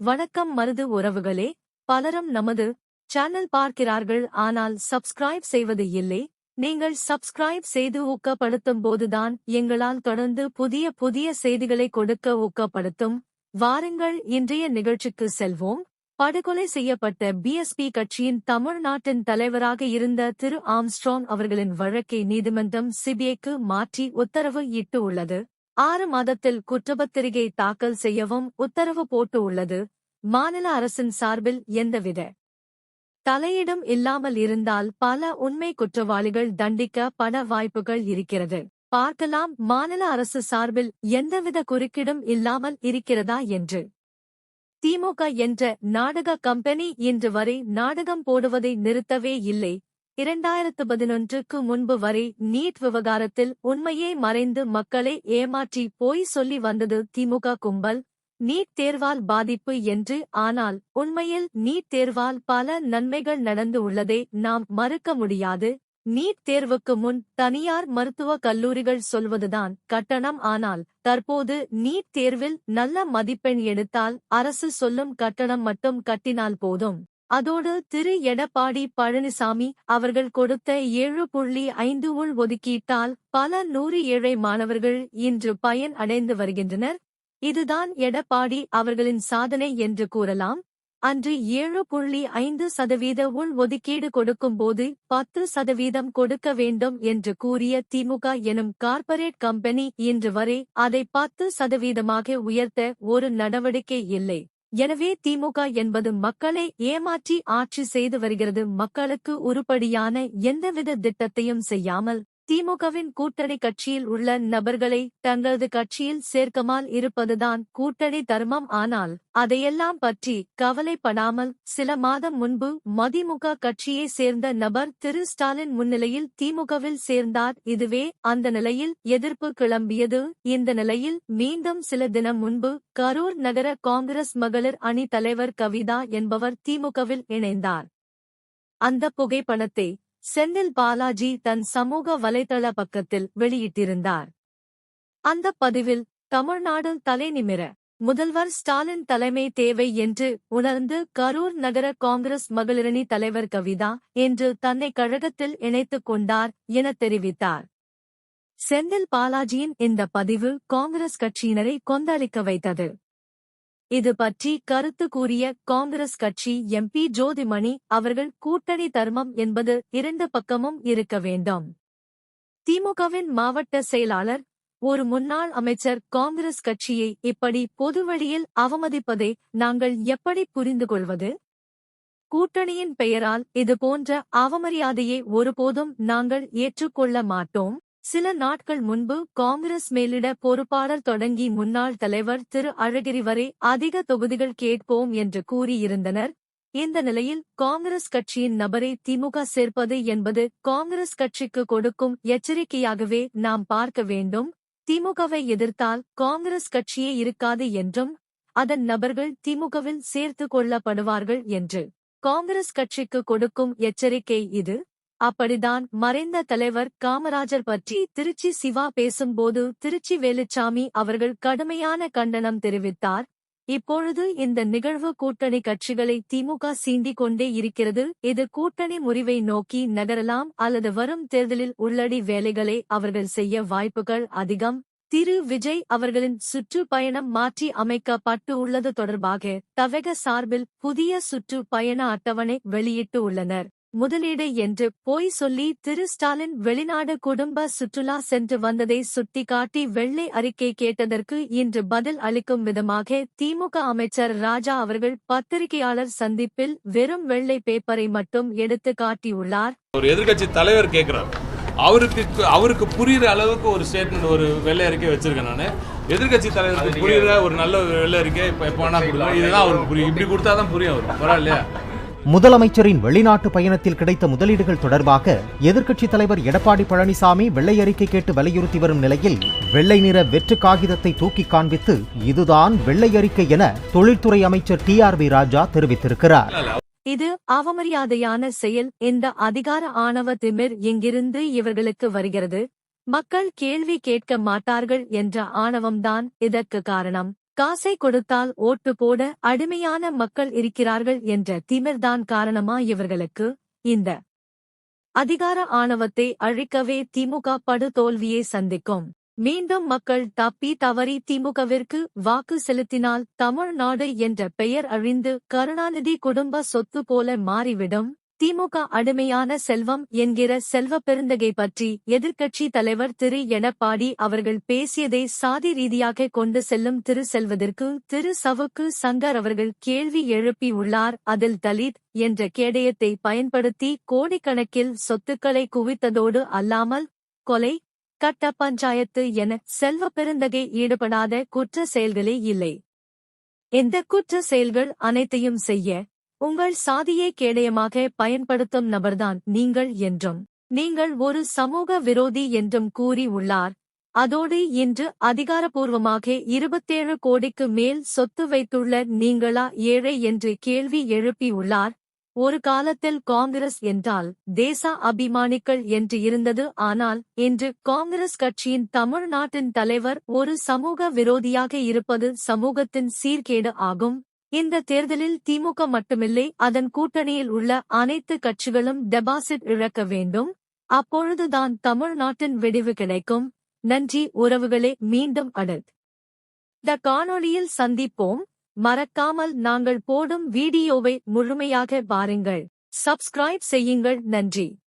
வணக்கம் மருது உறவுகளே. பலரும் நமது சேனல் பார்க்கிறார்கள். ஆனால் சப்ஸ்கிரைப் செய்வது இல்லை. நீங்கள் சப்ஸ்கிரைப் செய்து ஊக்கப்படுத்தும் போதுதான் எங்களால் தொடர்ந்து புதிய புதிய செய்திகளை கொடுக்க ஊக்கப்படுத்தும். வாருங்கள் இன்றைய நிகழ்ச்சிக்கு செல்வோம். படுகொலை செய்யப்பட்ட பிஎஸ்பி கட்சியின் தமிழ்நாட்டின் தலைவராக இருந்த திரு ஆம்ஸ்ட்ராங் அவர்களின் வழக்கை நீதிமன்றம் சிபிஐக்கு மாற்றி உத்தரவு இட்டு உள்ளது. ஆறு மாதத்தில் குற்றப்பத்திரிகை தாக்கல் செய்யவும் உத்தரவு போட்டு உள்ளது. மாநில அரசின் சார்பில் எந்தவித தலையிடம் இல்லாமல் இருந்தால் பல உண்மை குற்றவாளிகள் தண்டிக்க பல வாய்ப்புகள் இருக்கிறது. பார்க்கலாம் மாநில அரசு சார்பில் எந்தவித குறுக்கிடும் இல்லாமல் இருக்கிறதா என்று. திமுக என்ற நாடக கம்பெனி இன்று வரை நாடகம் போடுவதை நிறுத்தவே இல்லை. இரண்டாயிரத்து பதினொன்றுக்கு முன்பு வரை நீட் விவகாரத்தில் உண்மையை மறைந்து மக்களை ஏமாற்றி போய் சொல்லி வந்தது திமுக கும்பல். நீட் தேர்வால் பாதிப்பு என்று ஆனால் உண்மையில் நீட் தேர்வால் பல நன்மைகள் நடந்து உள்ளதை நாம் மறுக்க முடியாது. நீட் தேர்வுக்கு முன் தனியார் மருத்துவக் கல்லூரிகள் சொல்வதுதான் கட்டணம் ஆனால் தற்போது நீட் தேர்வில் நல்ல மதிப்பெண் எடுத்தால் அரசு சொல்லும் கட்டணம் மட்டும் கட்டினால் போதும். அதோடு திரு எடப்பாடி பழனிசாமி அவர்கள் கொடுத்த ஏழு புள்ளி ஐந்து உள் ஒதுக்கீட்டால் பல நூறு ஏழை மாணவர்கள் இன்று பயன் அடைந்து வருகின்றனர். இதுதான் எடப்பாடி அவர்களின் சாதனை என்று கூறலாம். அன்று ஏழு புள்ளி ஐந்து சதவீத உள் ஒதுக்கீடு கொடுக்கும்போது பத்து சதவீதம் கொடுக்க வேண்டும் என்று கூறிய திமுக எனும் கார்ப்பரேட் கம்பெனி இன்று வரை அதை பத்து சதவீதமாக உயர்த்த ஒரு நடவடிக்கை இல்லை. எனவே திமுக என்பது மக்களை ஏமாற்றி ஆட்சி செய்து வருகிறது. மக்களுக்கு உருப்படியான எந்தவித திட்டத்தையும் செய்யாமல் திமுகவின் கூட்டணி கட்சியில் உள்ள நபர்களை தங்களது கட்சியில் சேர்க்கமால் இருப்பதுதான் கூட்டணி தர்மம். ஆனால் அதையெல்லாம் பற்றி கவலைப்படாமல் சில மாதம் முன்பு மதிமுக கட்சியை சேர்ந்த நபர் திரு. ஸ்டாலின் முன்னிலையில் திமுகவில் சேர்ந்தார். இதுவே அந்த நிலையில் எதிர்ப்பு கிளம்பியது. இந்த நிலையில் மீண்டும் சில தினம் முன்பு கரூர் நகர காங்கிரஸ் மகளிர் அணி தலைவர் கவிதா என்பவர் திமுகவில் இணைந்தார். அந்த புகைப்படத்தை செந்தில் பாலாஜி தன் சமூக வலைதள பக்கத்தில் வெளியிட்டிருந்தார். அந்த பதிவில் தமிழ்நாடு தலைநிமிர முதல்வர் ஸ்டாலின் தலைமை தேவை என்று உணர்ந்து கரூர் நகர காங்கிரஸ் மகளிரணி தலைவர் கவிதா என்று தன்னை கழகத்தில் இணைத்துக் கொண்டார் என தெரிவித்தார். செந்தில் பாலாஜியின் இந்த பதிவு காங்கிரஸ் கட்சியினரை கொந்தளிக்க வைத்தது. இது பற்றி கருத்து கூறிய காங்கிரஸ் கட்சி எம்பி ஜோதிமணி அவர்கள் கூட்டணி தர்மம் என்பது இரண்டு பக்கமும் இருக்க வேண்டும். திமுகவின் மாவட்ட செயலாளர் ஒரு முன்னாள் அமைச்சர் காங்கிரஸ் கட்சியை இப்படி பொதுவழியில் அவமதிப்பதை நாங்கள் எப்படி புரிந்து கொள்வது? கூட்டணியின் பெயரால் இதுபோன்ற அவமரியாதையை ஒருபோதும் நாங்கள் ஏற்றுக்கொள்ள மாட்டோம். சில நாட்கள் முன்பு காங்கிரஸ் மேலிட பொறுப்பாளர் தொடங்கி முன்னாள் தலைவர் திரு அழகிரி வரை அதிக தொகுதிகள் கேட்போம் என்று கூறியிருந்தனர். இந்த நிலையில் காங்கிரஸ் கட்சியின் நபரை திமுக சேர்ப்பது என்பது காங்கிரஸ் கட்சிக்கு கொடுக்கும் எச்சரிக்கையாகவே நாம் பார்க்க வேண்டும். திமுகவை எதிர்த்தால் காங்கிரஸ் கட்சியே இருக்காது என்றும் அதன் நபர்கள் திமுகவில் சேர்த்து கொள்ளப்படுவார்கள் என்று காங்கிரஸ் கட்சிக்கு கொடுக்கும் எச்சரிக்கை இது. அப்படிதான் மறைந்த தலைவர் காமராஜர் பற்றி திருச்சி சிவா பேசும்போது திருச்சி வேலுச்சாமி அவர்கள் கடுமையான கண்டனம் தெரிவித்தார். இப்பொழுது இந்த நிகழ்வு கூட்டணி கட்சிகளை திமுக சீண்டிக் கொண்டே இருக்கிறது. இது கூட்டணி முறிவை நோக்கி நகரலாம் அல்லது வரும் தேர்தலில் உள்ளடி வேலைகளை அவர்கள் செய்ய வாய்ப்புகள் அதிகம். திரு விஜய் அவர்களின் சுற்றுப்பயணம் மாற்றி அமைக்கப்பட்டு உள்ளது தொடர்பாக தவக சார்பில் புதிய சுற்றுப்பயண அட்டவணை வெளியிட்டு உள்ளனர். முதலீடு என்று போய் சொல்லி திரு ஸ்டாலின் வெளிநாடு குடும்ப சுற்றுலா சென்று வந்ததை சுட்டிக்காட்டி வெள்ளை அறிக்கை கேட்டதற்கு இன்று பதில் அளிக்கும் விதமாக திமுக அமைச்சர் ராஜா அவர்கள் பத்திரிகையாளர் சந்திப்பில் வெறும் வெள்ளை பேப்பரை மட்டும் எடுத்து காட்டியுள்ளார். ஒரு எதிர்க்கட்சி தலைவர் கேட்கிறார் அவருக்கு அவருக்கு புரியுற அளவுக்கு ஒரு ஸ்டேட்மெண்ட் ஒரு வெள்ளை அறிக்கை வச்சிருக்கேன் நான். எதிர்க்கட்சி தலைவருக்கு புரியுற ஒரு நல்ல ஒரு வெள்ளை அறிக்கை இப்போ எப்போ வேணா கொடுங்க. இதுதான் அவருக்கு புரியும். இப்படி கொடுத்தா தான் புரியும் அவருக்கு. பரவாயில்லையா? முதலமைச்சரின் வெளிநாட்டு பயணத்தில் கிடைத்த முதலீடுகள் தொடர்பாக எதிர்க்கட்சித் தலைவர் எடப்பாடி பழனிசாமி வெள்ளை அறிக்கை கேட்டு வலியுறுத்தி வரும் நிலையில் வெள்ளை நிற வெற்று காகிதத்தை தூக்கி காண்பித்து இதுதான் வெள்ளை அறிக்கை என தொழில்துறை அமைச்சர் டி ஆர் வி ராஜா தெரிவித்திருக்கிறார். இது அவமரியாதையான செயல் இந்த அதிகார ஆணவ திமிர் எங்கிருந்து இவர்களுக்கு வருகிறது. மக்கள் கேள்வி கேட்க மாட்டார்கள் என்ற ஆணவம்தான் இதற்கு காரணம். காசை கொடுத்தால் ஓட்டு போட அடிமையான மக்கள் இருக்கிறார்கள் என்ற திமிர்தான் காரணமா இவர்களுக்கு? இந்த அதிகார ஆணவத்தை அழிக்கவே திமுக படுதோல்வியை சந்திக்கும். மீண்டும் மக்கள் தப்பி தவறி திமுகவிற்கு வாக்கு செலுத்தினால் தமிழ்நாடு என்ற பெயர் அழிந்து கருணாநிதி குடும்ப சொத்து போல மாறிவிடும். திமுக அடிமையான செல்வம் என்கிற செல்வ பெருந்தகை பற்றி எதிர்க்கட்சி தலைவர் திரு எடப்பாடி அவர்கள் பேசியதை சாதி ரீதியாக கொண்டு செல்லும் திரு செல்வதற்கு திரு சவுக்கு சங்கர் அவர்கள் கேள்வி எழுப்பியுள்ளார் அதில் தலித் என்ற கேடயத்தை பயன்படுத்தி கோடிக்கணக்கில் சொத்துக்களை குவித்ததோடு அல்லாமல் கொலை கட்ட பஞ்சாயத்து என செல்வ பெருந்தகை ஈடுபடாத குற்ற செயல்களே இல்லை. எந்த குற்ற செயல்கள் அனைத்தையும் செய்ய உங்கள் சாதியை கேடயமாக பயன்படுத்தும் நபர்தான் நீங்கள் என்றும் நீங்கள் ஒரு சமூக விரோதி என்றும் கூறி உள்ளார். அதோடு இன்று அதிகாரப்பூர்வமாக இருபத்தேழு கோடிக்கு மேல் சொத்து வைத்துள்ள நீங்களா? ஏழை என்று கேள்வி எழுப்பியுள்ளார் ஒரு காலத்தில் காங்கிரஸ் என்றால் தேச அபிமானிகள் என்று இருந்தது. ஆனால் இன்று காங்கிரஸ் கட்சியின் தமிழ்நாட்டின் தலைவர் ஒரு சமூக விரோதியாக இருப்பது சமூகத்தின் சீர்கேடு ஆகும். இந்த தேர்தலில் திமுக மட்டுமில்லை அதன் கூட்டணியில் உள்ள அனைத்து கட்சிகளும் டெபாசிட் இழக்க வேண்டும். அப்பொழுதுதான் தமிழ்நாட்டின் விடிவு கிடைக்கும். நன்றி உறவுகளே மீண்டும் அடல் த காணொளியில் சந்திப்போம். மறக்காமல் நாங்கள் போடும் வீடியோவை முழுமையாக பாருங்கள். சப்ஸ்கிரைப் செய்யுங்கள். நன்றி.